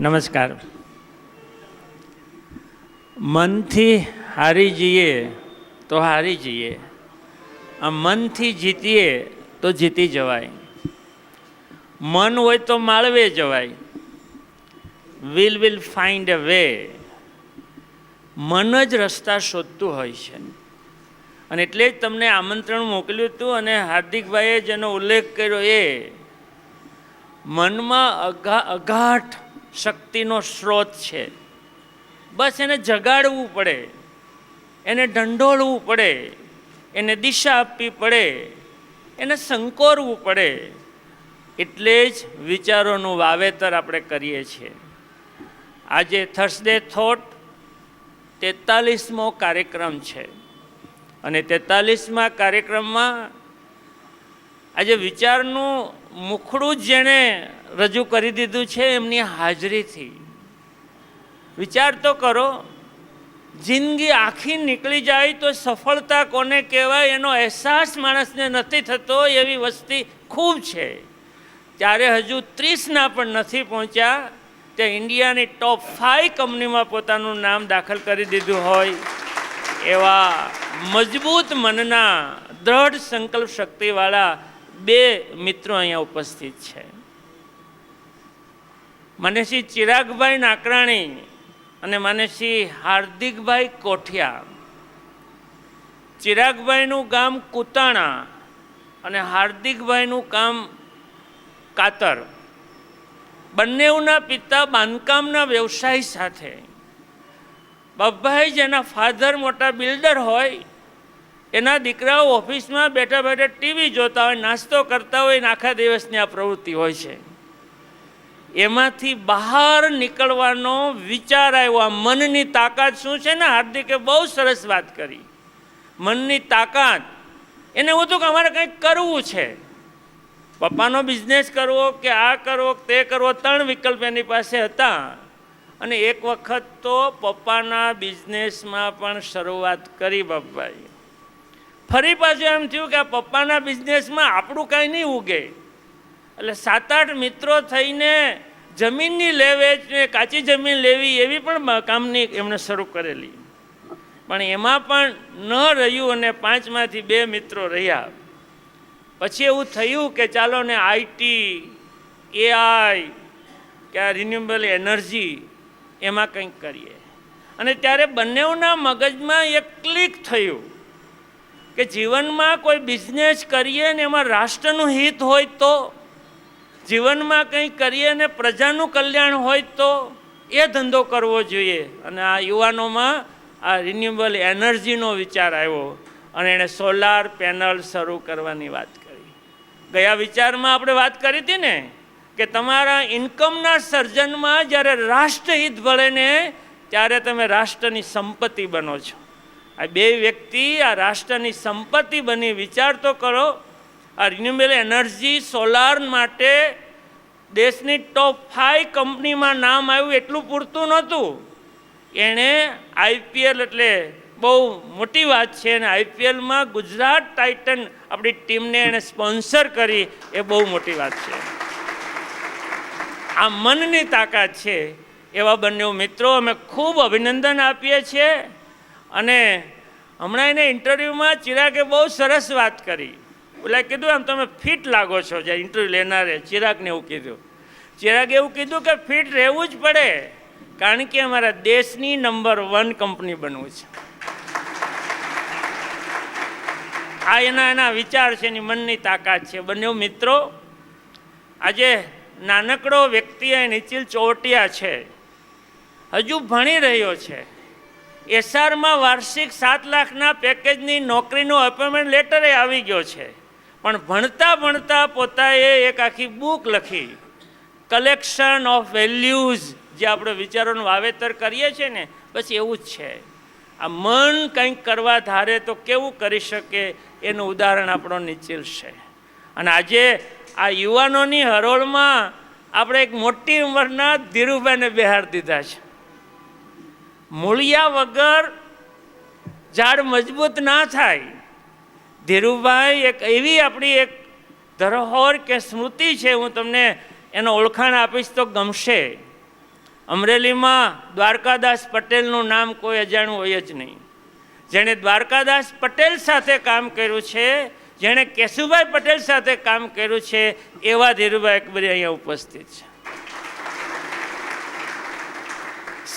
નમસ્કાર. મનથી હારી જઈએ તો હારી જઈએ. આ મનથી જીતીએ તો જીતી જવાય. મન હોય તો માળવે જવાય. Will will find a way મન જ રસ્તા શોધતું હોય છે. અને એટલે જ તમને આમંત્રણ મોકલ્યું હતું અને હાર્દિકભાઈએ જેનો ઉલ્લેખ કર્યો એ. મનમાં અગા અગાઢ શક્તિનો સ્ત્રોત છે. બસ એને જગાડવું પડે. એને ઢંઢોળવું પડે. એને દિશા આપવી પડે. એને સંકોરવું પડે. એટલે જ વિચારોનું વાવેતર આપણે કરીએ છીએ. આજે થર્સડે થોટ તેતાલીસમો કાર્યક્રમ છે. અને તેતાલીસમાં કાર્યક્રમમાં આજે વિચારનું મુખડું જ જેણે રજૂ કરી દીધું છે એમની હાજરીથી. વિચાર તો કરો, જિંદગી આખી નીકળી જાય તો સફળતા કોને કહેવાય એનો અહેસાસ માણસને નથી થતો એવી વસ્તી ખૂબ છે. ત્યારે હજુ ત્રીસના પણ નથી પહોંચ્યા, તે ઇન્ડિયાની ટોપ ફાઈવ કંપનીમાં પોતાનું નામ દાખલ કરી દીધું હોય એવા મજબૂત મનના દ્રઢ સંકલ્પ શક્તિવાળા બે મિત્રો અહીંયા ઉપસ્થિત છે. મને શ્રી ચિરાગભાઈ નાકરાણી અને મને શ્રી હાર્દિકભાઈ કોઠિયા. ચિરાગભાઈનું ગામ કુતાણા અને હાર્દિકભાઈનું કામ કાતર. બંનેઓના પિતા બાંધકામના વ્યવસાય સાથે. બાપભાઈ જેના ફાધર મોટા બિલ્ડર હોય, એના દીકરાઓ ઓફિસમાં બેઠા બેઠા ટીવી જોતા હોય, નાસ્તો કરતા હોય આખા દિવસની આ પ્રવૃત્તિ હોય છે. એમાંથી બહાર નીકળવાનો વિચાર આવ્યો. આ મનની તાકાત શું છે ને? હાર્દિકે બહુ સરસ વાત કરી. મનની તાકાત. એને એવું હતું કે અમારે કંઈક કરવું છે. પપ્પાનો બિઝનેસ કરવો કે આ કરવો તે કરવો, ત્રણ વિકલ્પ એની પાસે હતા. અને એક વખત તો પપ્પાના બિઝનેસમાં પણ શરૂઆત કરી બાપાએ ફરી પાછું એમ થયું કે આ પપ્પાના બિઝનેસમાં આપણું કાંઈ નહીં ઉગે. એટલે સાત આઠ મિત્રો થઈને જમીનની લે વેચને કાચી જમીન લેવી એવી પણ કામની એમણે શરૂ કરેલી. પણ એમાં પણ ન રહ્યું અને પાંચમાંથી બે મિત્રો રહ્યા. પછી એવું થયું કે ચાલો ને આઈટી એઆઈ કે આ રિન્યુએબલ એનર્જી એમાં કંઈક કરીએ. અને ત્યારે બંનેઓના મગજમાં એક ક્લિક થયું કે જીવનમાં કોઈ બિઝનેસ કરીએ ને એમાં રાષ્ટ્રનું હિત હોય તો જીવનમાં કંઈ કરીએ ને પ્રજાનું કલ્યાણ હોય તો એ ધંધો કરવો જોઈએ. અને આ યુવાનોમાં આ રિન્યુએબલ એનર્જીનો વિચાર આવ્યો અને એણે સોલાર પેનલ શરૂ કરવાની વાત કરી. ગયા વિચારમાં આપણે વાત કરી હતી ને કે તમારા ઇન્કમના સર્જનમાં જ્યારે રાષ્ટ્રહિત ભળે ને ત્યારે તમે રાષ્ટ્રની સંપત્તિ બનો છો. આ બે વ્યક્તિ આ રાષ્ટ્રની સંપત્તિ બની વિચાર તો કરો આ રિન્યુએબલ એનર્જી સોલાર માટે દેશની ટોપ ફાઈવ કંપનીમાં નામ આવ્યું એટલું પૂરતું નહોતું. એણે આઈપીએલ એટલે બહુ મોટી વાત છે અને આઈપીએલમાં ગુજરાત ટાઇટન આપણી ટીમને એણે સ્પોન્સર કરી, એ બહુ મોટી વાત છે. આ મનની તાકાત છે એવા બંને મિત્રો અમે ખૂબ અભિનંદન આપીએ છીએ. અને હમણાં એને ઇન્ટરવ્યૂમાં ચિરાગે બહુ સરસ વાત કરી. ઓલા કીધું આમ તમે ફિટ લાગો છો. જે ઇન્ટરવ્યૂ લેનારે ચિરાગને એવું કીધું. ચિરાગે એવું કીધું કે ફિટ રહેવું જ પડે, કારણ કે અમારા દેશની નંબર વન કંપની બનવું છે. આ એના એના વિચાર છે, એની મનની તાકાત છે. બંને મિત્રો, આજે નાનકડો વ્યક્તિ નિચિલ ચોટિયા છે. હજુ ભણી રહ્યો છે. એસઆરમાં વાર્ષિક સાત લાખના પેકેજની નોકરીનો અપોઇન્ટમેન્ટ લેટરે આવી ગયો છે. પણ ભણતા ભણતા પોતાએ એક આખી બુક લખી. કલેક્શન ઓફ વેલ્યુઝ જે આપણે વિચારોનું વાવેતર કરીએ છીએ ને, બસ એવું જ છે. આ મન કંઈક કરવા ધારે તો કેવું કરી શકે એનું ઉદાહરણ આપણો નિચિલ છે. અને આજે આ યુવાનોની હરોળમાં આપણે એક મોટી ઉંમરના ધીરુભાઈને બિહાર દીધા છે. મૂળિયા વગર ઝાડ મજબૂત ના થાય. ધીરુભાઈ, એક એવી આપણી એક ધરોહર કે સ્મૃતિ છે, હું તમને એનો ઓળખાણ આપીશ તો ગમશે. અમરેલીમાં દ્વારકાદાસ પટેલનું નામ કોઈ અજાણું હોય જ નહીં. જેણે દ્વારકાદાસ પટેલ સાથે કામ કર્યું છે, જેણે કેશુભાઈ પટેલ સાથે કામ કર્યું છે, એવા ધીરુભાઈ અકબરી અહીંયા ઉપસ્થિત છે.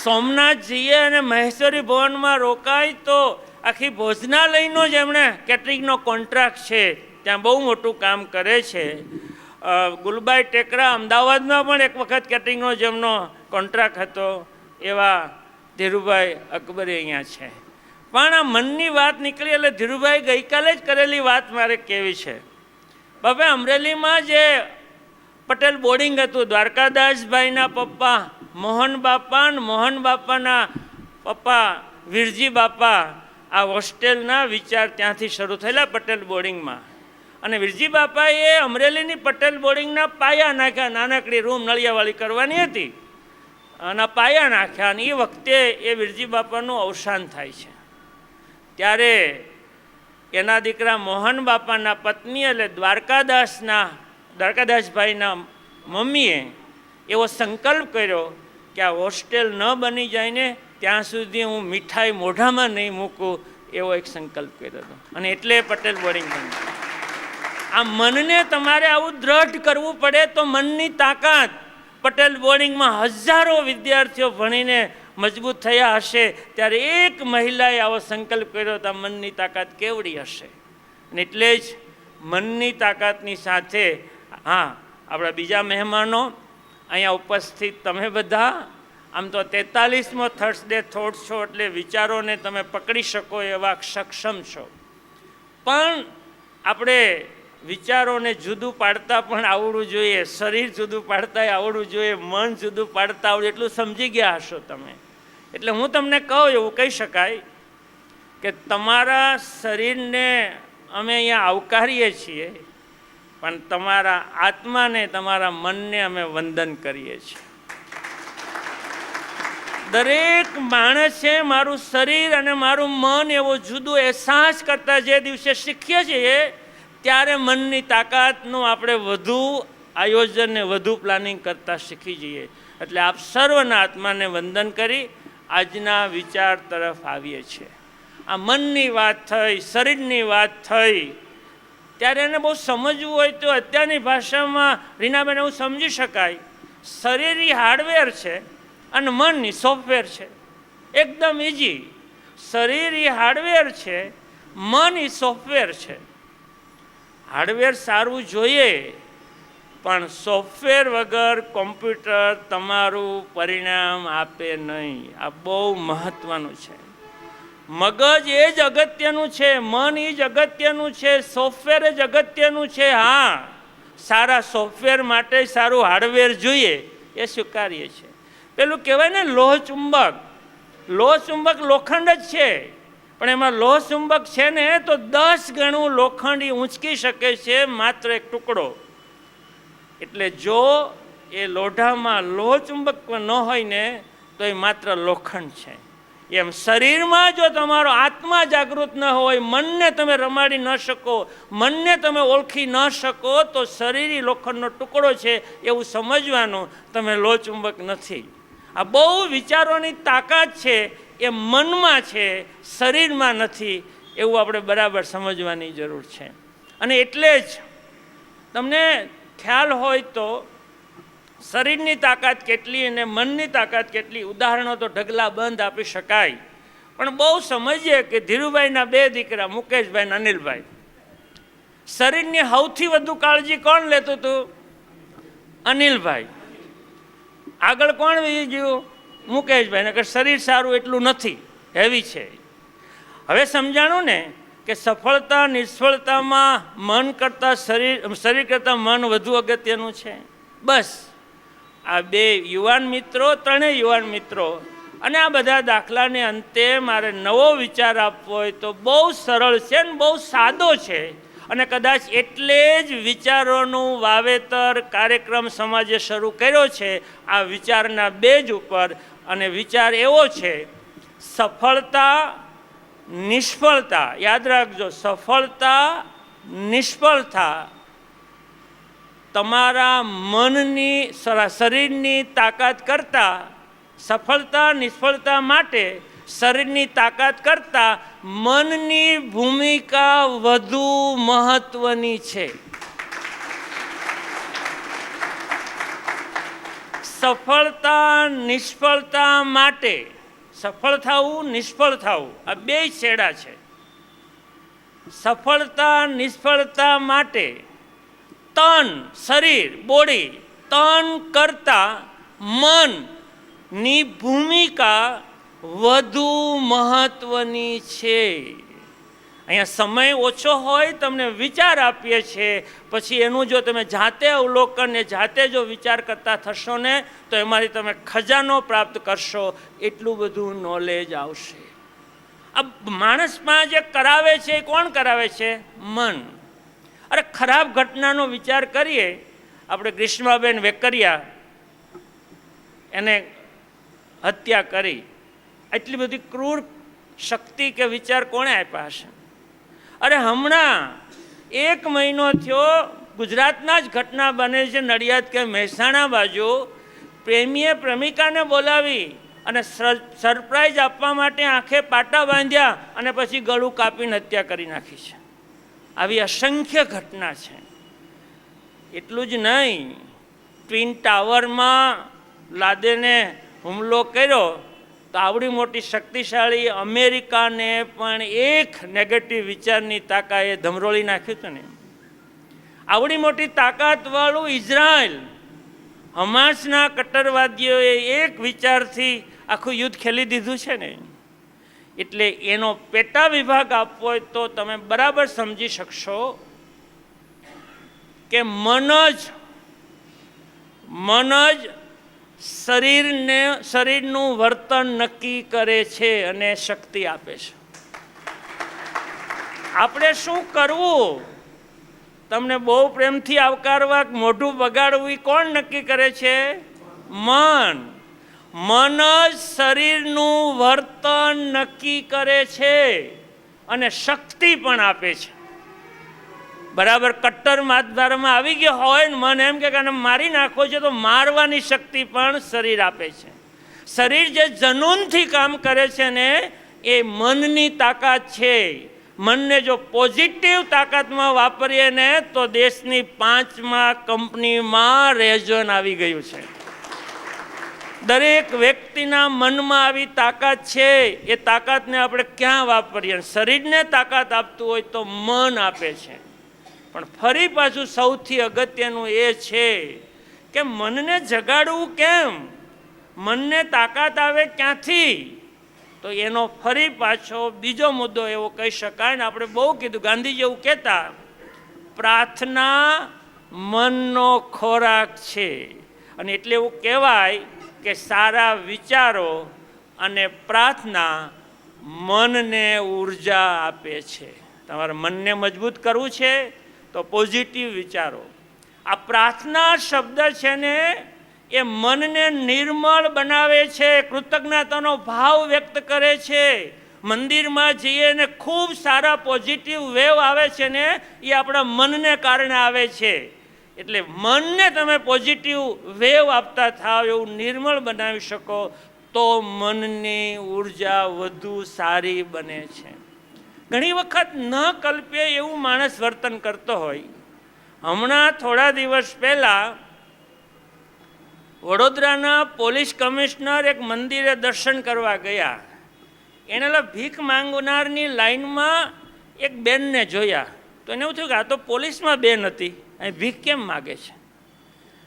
સોમનાથજીએ અને મહેશ્વરી ભવનમાં રોકાય તો આખી ભોજનાલયનો જ એમણે કેટરિંગનો કોન્ટ્રાક્ટ છે, ત્યાં બહુ મોટું કામ કરે છે. ગુલબાઈ ટેકરા અમદાવાદમાં પણ એક વખત કેટરિંગનો જેમનો કોન્ટ્રાક્ટ હતો, એવા ધીરુભાઈ અકબરે અહીંયા છે. પણ આ મનની વાત નીકળી એટલે ધીરુભાઈ ગઈકાલે જ કરેલી વાત મારે કેવી છે? બાપે, અમરેલીમાં જે પટેલ બોર્ડિંગ હતું દ્વારકાદાસભાઈના પપ્પા, મોહન બાપા અને મોહન બાપાના પપ્પા, વીરજી બાપા આ હોસ્ટેલના વિચાર ત્યાંથી શરૂ થયેલા પટેલ બોર્ડિંગમાં. અને વિરજી બાપાએ અમરેલીની પટેલ બોર્ડિંગના પાયા નાખ્યા. નાનકડી રૂમ નળિયાવાળી કરવાની હતી. અને પાયા નાખ્યા અને એ વખતે એ વીરજી બાપાનું અવસાન થાય છે. ત્યારે એના દીકરા મોહન બાપાના પત્ની એટલે દ્વારકાદાસના, દ્વારકાદાસભાઈના મમ્મીએ એવો સંકલ્પ કર્યો કે આ હોસ્ટેલ ન બની જાય ને ત્યાં સુધી હું મીઠાઈ મોઢામાં નહીં મૂકું એવો એક સંકલ્પ કર્યો હતો. અને એટલે પટેલ બોર્ડિંગ બન્યું. આ મનને તમારે આવું દ્રઢ કરવું પડે તો મનની તાકાત પટેલ બોર્ડિંગમાં હજારો વિદ્યાર્થીઓ ભણીને મજબૂત થયા હશે. ત્યારે એક મહિલાએ આવો સંકલ્પ કર્યો તો મનની તાકાત કેવડી હશે? અને એટલે જ મનની તાકાતની સાથે, હા, આપણા બીજા મહેમાનો અહીંયા ઉપસ્થિત તમે બધા આમ તો તેતાલીસમો થર્સડે થોટ છો એટલે વિચારોને તમે પકડી શકો એવા સક્ષમ છો. પણ આપણે વિચારોને જુદું પાડતા પણ આવડવું જોઈએ, શરીર જુદું પાડતા આવડવું જોઈએ, મન જુદું પાડતા આવડે એટલું સમજી ગયા હશો તમે. એટલે હું તમને કહું એવું કહી શકાય કે તમારા શરીરને અમે અહીંયા આવકારીએ છીએ, પણ તમારા આત્માને, તમારા મનને અમે વંદન કરીએ છીએ. દરેક માણસે મારું શરીર અને મારું મન એવો જુદો અહેસાસ કરતા જે દિવસે શીખીએ છીએ, ત્યારે મનની તાકાતનું આપણે વધુ આયોજન ને વધુ પ્લાનિંગ કરતા શીખી જઈએ. એટલે આપ સર્વના આત્માને વંદન કરી આજના વિચાર તરફ આવીએ છીએ. આ મનની વાત થઈ, શરીરની વાત થઈ, ત્યારે એને બહુ સમજવું હોય તો અત્યારની ભાષામાં, રીનાબેન, એવું સમજી શકાય. શરીર એ હાર્ડવેર છે અને મન એ સોફ્ટવેર છે. એકદમ ઇઝી શરીર એ હાર્ડવેર છે, મન એ સોફ્ટવેર છે. હાર્ડવેર સારું જોઈએ, પણ સોફ્ટવેર વગર કોમ્પ્યુટર તમારું પરિણામ આપે નહીં. આ બહુ મહત્ત્વનું છે. મગજ એ જ અગત્યનું છે, મન એ જ અગત્યનું છે સોફ્ટવેર જ અગત્યનું છે. હા, સારા સોફ્ટવેર માટે સારું હાર્ડવેર જોઈએ, એ સ્વીકારીએ છીએ પેલું કહેવાય ને, લોહ ચુંબક. લોહ ચુંબક લોખંડ જ છે. પણ એમાં લોહ ચુંબક છે ને, તો દસ ગણું લોખંડ એ ઊંચકી શકે છે માત્ર એક ટુકડો. એટલે જો એ લોઢામાં લોહ ચુંબક ન હોય ને, તો એ માત્ર લોખંડ છે. એમ શરીરમાં જો તમારો આત્મા જાગૃત ન હોય, મનને તમે રમાડી ન શકો, મનને તમે ઓળખી ન શકો, તો શરીરી લોખંડનો ટુકડો છે એવું સમજવાનું, તમે લોચુંબક નથી. આ બહુ વિચારોની તાકાત છે, એ મનમાં છે, શરીરમાં નથી, એવું આપણે બરાબર સમજવાની જરૂર છે. અને એટલે જ તમને ખ્યાલ હોય તો શરીરની તાકાત કેટલી અને મનની તાકાત કેટલી, ઉદાહરણો તો ઢગલા બંધ આપી શકાય. પણ બહુ સમજીએ કે ધીરુભાઈના બે દીકરા, મુકેશભાઈ અને અનિલભાઈ. શરીરની સૌથી વધુ કાળજી કોણ લેતું હતું? અનિલભાઈ. આગળ કોણ વી ગયું? મુકેશભાઈને કે શરીર સારું એટલું નથી. હેવી છે. હવે સમજાણું ને કે સફળતા, નિષ્ફળતામાં મન કરતાં શરીર શરીર કરતાં મન વધુ અગત્યનું છે. બસ. આ બે યુવાન મિત્રો, ત્રણેય યુવાન મિત્રો, અને આ બધા દાખલાને અંતે મારે નવો વિચાર આપવો હોય તો બહુ સરળ છે ને બહુ સાદો છે. અને કદાચ એટલે જ વિચારોનું વાવેતર કાર્યક્રમ સમાજે શરૂ કર્યો છે, આ વિચારના બેજ ઉપર. અને વિચાર એવો છે, સફળતા, નિષ્ફળતા, યાદ રાખજો, સફળતા, નિષ્ફળતા તમારા મનની શરીરની તાકાત કરતાં સફળતા, નિષ્ફળતા માટે શરીરની તાકાત કરતાં મનની ભૂમિકા વધુ મહત્વની છે. સફળતા નિષ્ફળતા માટે સફળ થવું, નિષ્ફળ થવું, આ બે છેડા છે. સફળતા, નિષ્ફળતા માટે તન, શરીર, બોડી, તન કરતા મનની ભૂમિકા વધુ મહત્વની છે. અહીંયા સમય ઓછો હોય તમને વિચાર આપીએ છીએ. પછી એનું જો તમે જાતે અવલોકન ને જાતે જો વિચાર કરતા થશો ને, તો એમાંથી તમે ખજાનો પ્રાપ્ત કરશો. એટલું બધું નોલેજ આવશે. આ માણસમાં જે કરાવે છે, એ કોણ કરાવે છે? મન. અરે ખરાબ ઘટનાનો વિચાર કરીએ. આપણે ગ્રીષ્માબેન વેકરિયા એને હત્યા કરી. એટલી બધી ક્રૂર શક્તિ કે વિચાર કોણે આપ્યા હશે? અરે હમણાં એક મહિનો થયો ગુજરાતના જ ઘટના બને છે નડિયાદ કે મહેસાણા બાજુ. પ્રેમીએ પ્રેમિકાને બોલાવી અને સરપ્રાઈઝ આપવા માટે આંખે પાટા બાંધ્યા અને પછી ગળું કાપીને હત્યા કરી નાખી છે. આવી અસંખ્ય ઘટના છે. એટલું જ નહીં, ટ્વિન ટાવરમાં લાદેને હુમલો કર્યો તો આવડી મોટી શક્તિશાળી અમેરિકાને પણ એક નેગેટિવ વિચારની તાકાએ ધમરોળી નાખ્યું હતું ને. આવડી મોટી તાકાતવાળું ઇઝરાયલ, હમાસના કટ્ટરવાદીઓએ એક વિચારથી આખું યુદ્ધ ખેલી દીધું છે ને. એટલે એનો પેટા વિભાગ આપવો હોય તો તમે બરાબર સમજી શકશો કે મન જ મન જ શરીરને, શરીરનું વર્તન નક્કી કરે છે અને શક્તિ આપે છે. આપણે શું કરવું? તમને બહુ પ્રેમથી આવકારવા મોઢું બગાડવું કોણ નક્કી કરે છે? મન. મન જ શરીરનું વર્તન નક્કી કરે છે અને શક્તિ પણ આપે છે. બરાબર કટ્ટર માતધારમાં આવી ગયો હોય ને મન એમ કે આને મારી નાખો છે તો મારવાની શક્તિ પણ શરીર આપે છે. શરીર જે જનૂનથી કામ કરે છે ને, એ મનની તાકાત છે. મનને જો પોઝિટિવ તાકાતમાં વાપરીએ ને, તો દેશની પાંચમા કંપનીમાં રેઝન આવી ગયું છે. દરેક વ્યક્તિના મનમાં આવી તાકાત છે. એ તાકાતને આપણે ક્યાં વાપરીએ? શરીરને તાકાત આપતું હોય તો મન આપે છે. પણ ફરી પાછું સૌથી અગત્યનું એ છે કે મનને જગાડવું કેમ? મનને તાકાત આવે ક્યાંથી? તો એનો ફરી પાછો બીજો મુદ્દો એવો કહી શકાય ને આપણે બહુ કીધું. ગાંધીજી એવું કહેતા, પ્રાર્થના મનનો ખોરાક છે. અને એટલે એવું કહેવાય કે સારા વિચારો અને પ્રાર્થના મનને ઊર્જા આપે છે. તમારે મનને મજબૂત કરવું છે તો પોઝિટિવ વિચારો. આ પ્રાર્થના શબ્દ છે ને, એ મનને નિર્મળ બનાવે છે, કૃતજ્ઞતાનો ભાવ વ્યક્ત કરે છે. મંદિરમાં જઈએ ને ખૂબ સારા પોઝિટિવ વેવ આવે છે ને, એ આપણા મનને કારણે આવે છે. એટલે મનને તમે પોઝિટિવ વેવ આપતા થાવ, એવું નિર્મળ બનાવી શકો, તો મનની ઊર્જા વધુ સારી બને છે. ઘણી વખત ન કલ્પે એવું માણસ વર્તન કરતો હોય. હમણાં થોડા દિવસ પહેલાં વડોદરાના પોલીસ કમિશનર એક મંદિરે દર્શન કરવા ગયા. એને ભીખ માંગનારની લાઈનમાં એક બેનને જોયા. તો એને એવું થયું કે આ તો પોલીસમાં બેન હતી. અહીં ભીખ કેમ માગે છે?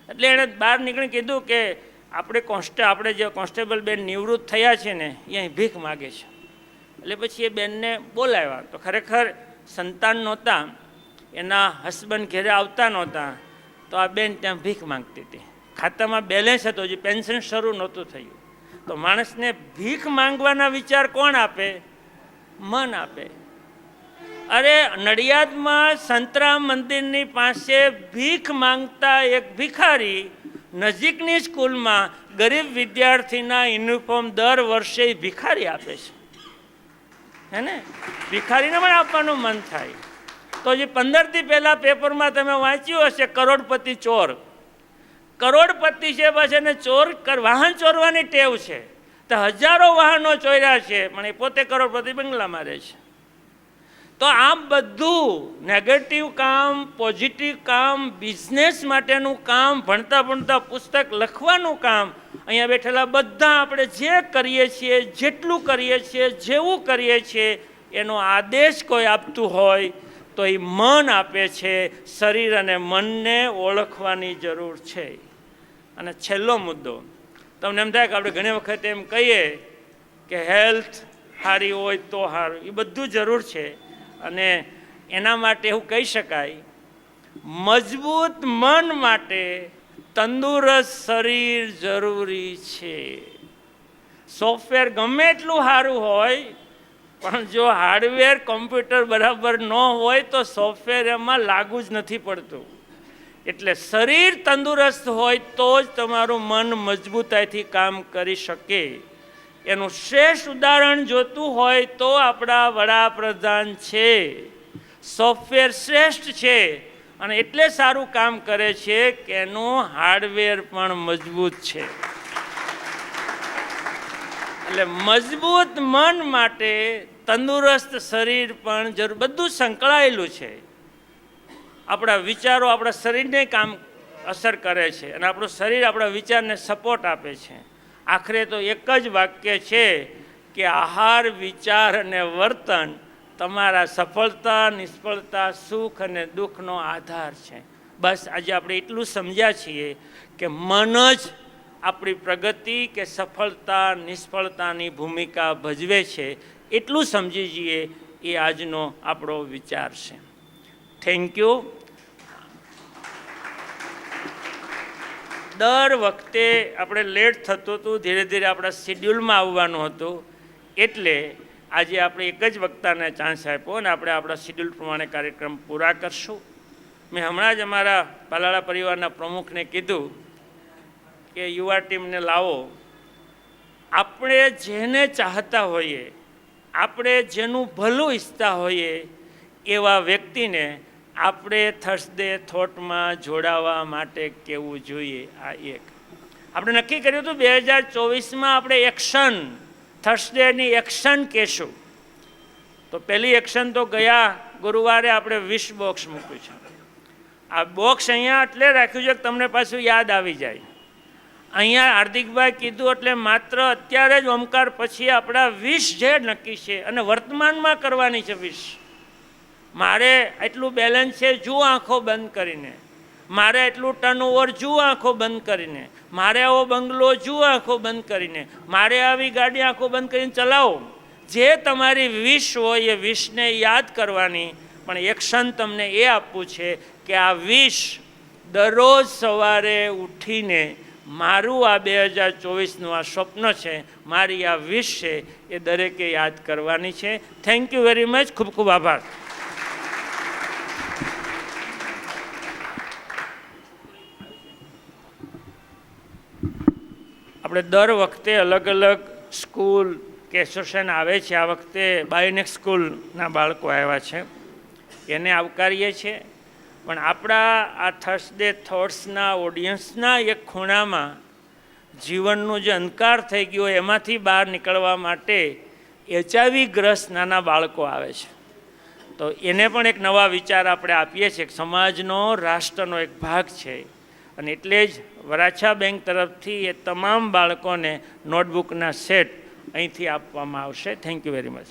એટલે એણે બહાર નીકળી કીધું કે આપણે કોન્સ્ટે, આપણે જે કોન્સ્ટેબલ બેન નિવૃત્ત થયા છે ને, એ અહીં ભીખ માગે છે. એટલે પછી એ બેનને બોલાવ્યા. તો ખરેખર સંતાન નહોતા, એના હસબન્ડ ઘેરે આવતા નહોતા, તો આ બેન ત્યાં ભીખ માંગતી હતી. ખાતામાં બેલેન્સ હતો, હજી પેન્શન શરૂ નહોતું થયું. તો માણસને ભીખ માંગવાના વિચાર કોણ આપે? મન આપે. અરે, નડિયાદમાં સંતરામ મંદિરની પાસે ભીખ માંગતા એક ભિખારી નજીકની સ્કૂલમાં ગરીબ વિદ્યાર્થીના યુનિફોર્મ દર વર્ષે ભિખારી આપે છે. હે ને ભિખારીને પણ આપવાનું મન થાય. તો જે પંદરથી પહેલાં પેપરમાં તમે વાંચ્યું હશે, કરોડપતિ ચોર. કરોડપતિ છે બસ એને ચોર વાહન ચોરવાની ટેવ છે. તો હજારો વાહનો ચોર્યા છે, પણ એ પોતે કરોડપતિ બંગલામાં રહે છે. તો આમ બધું નેગેટિવ કામ પોઝિટિવ કામ બિઝનેસ માટેનું કામ, ભણતા ભણતા પુસ્તક લખવાનું કામ, અહીંયા બેઠેલા બધા આપણે જે કરીએ છીએ, જેટલું કરીએ છીએ, જેવું કરીએ છીએ, એનો આદેશ કોઈ આપતું હોય તો એ મન આપે છે, શરીર અને મનને ઓળખવાની જરૂર છે. અને છેલ્લો મુદ્દો, તમને એમ થાય કે આપણે ઘણી વખત એમ કહીએ કે હેલ્થ સારી હોય તો સારું, એ બધું જરૂર છે. અને એના માટે એવું કહી શકાય, મજબૂત મન માટે તંદુરસ્ત શરીર જરૂરી છે. સોફ્ટવેર ગમે એટલું સારું હોય, પણ જો હાર્ડવેર કોમ્પ્યુટર બરાબર ન હોય તો સોફ્ટવેર એમાં લાગુ જ નથી પડતું. એટલે શરીર તંદુરસ્ત હોય તો જ તમારું મન મજબૂતાઈથી કામ કરી શકે. એનું શ્રેષ્ઠ ઉદાહરણ જોતું હોય તો આપણા વડાપ્રધાન છે. સોફ્ટવેર શ્રેષ્ઠ છે અને એટલે સારું કામ કરે છે કે એનું હાર્ડવેર પણ મજબૂત છે. એટલે મજબૂત મન માટે તંદુરસ્ત શરીર પણ જરૂર બધું સંકળાયેલું છે. આપણા વિચારો આપણા શરીરને કામ અસર કરે છે અને આપણું શરીર આપણા વિચારને સપોર્ટ આપે છે. આખરે તો એક જ વાક્ય છે કે આહાર, વિચાર અને વર્તન તમારા સફળતા, નિષ્ફળતા, સુખ અને દુઃખનો આધાર છે. બસ આજે આપણે એટલું સમજ્યા છીએ કે મન જ આપણી પ્રગતિ કે સફળતા, નિષ્ફળતાની ભૂમિકા ભજવે છે. એટલું સમજી જઈએ એ આજનો આપણો વિચાર છે. થેન્ક યુ દર વખતે આપણે લેટ થતું હતું, ધીરે ધીરે આપણા શેડ્યુલમાં આવવાનું હતું. એટલે આજે આપણે એક જ વક્તાને ચાન્સ આપ્યો અને આપણે આપણા શેડ્યુલ પ્રમાણે કાર્યક્રમ પૂરા કરશું. મેં હમણાં જ અમારા પાલાળા પરિવારના પ્રમુખને કીધું કે, યુવા ટીમને લાવો. આપણે જેને ચાહતા હોઈએ, આપણે જેનું ભલું ઈચ્છતા હોઈએ, એવા વ્યક્તિને આપણે થર્સડે થોટમાં જોડાવા માટે કેવું જોઈએ? આ એક. આપણે નક્કી કર્યું હતું બે હજાર ચોવીસમાં આપણે એક્શન, થર્સડેની એક્શન કહેશું. તો પહેલી એક્શન તો ગયા ગુરુવારે આપણે વિશ બોક્સ મૂક્યું છે. આ બોક્સ અહીંયા એટલે રાખ્યું છે કે તમને પાછું યાદ આવી જાય. અહીંયા હાર્દિકભાઈ કીધું એટલે માત્ર અત્યારે જ ઓમકાર પછી આપણા વિશ જે નક્કી છે અને વર્તમાનમાં કરવાની છે વિશ. મારે એટલું બેલેન્સ છે, જુઓ આંખો બંધ કરીને. મારે એટલું ટર્નઓવર જુઓ આંખો બંધ કરીને. મારે આવો બંગલો, જુઓ આંખો બંધ કરીને. મારે આવી ગાડી આંખો બંધ કરીને ચલાવો. જે તમારી વિશ હોય એ વિશને યાદ કરવાની, પણ એક્શન તમને એ આપવું છે કે આ વિશ દરરોજ સવારે ઉઠીને મારું આ બે હજાર ચોવીસનું આ સ્વપ્ન છે, મારી આ વિશ છે, એ દરેકે યાદ કરવાની છે. થેન્ક યુ વેરી મચ ખૂબ ખૂબ આભાર. આપણે દર વખતે અલગ અલગ સ્કૂલ કે એસોસિએશન આવે છે. આ વખતે બાયોનેક સ્કૂલના બાળકો આવ્યા છે. એને આવકારીએ છીએ પણ આપણા આ થર્સડે થોટ્સના ઓડિયન્સના એક ખૂણામાં જીવનનો જે અંધકાર થઈ ગયો એમાંથી બહાર નીકળવા માટે એચઆઈવી ગ્રસ્ત નાના બાળકો આવે છે. તો એને પણ એક નવા વિચાર આપણે આપીએ છીએ સમાજનો, રાષ્ટ્રનો એક ભાગ છે. અને એટલે જ વરાછા બેંક તરફથી એ તમામ બાળકોને નોટબુકના સેટ અહીંથી આપવામાં આવશે. Thank you very much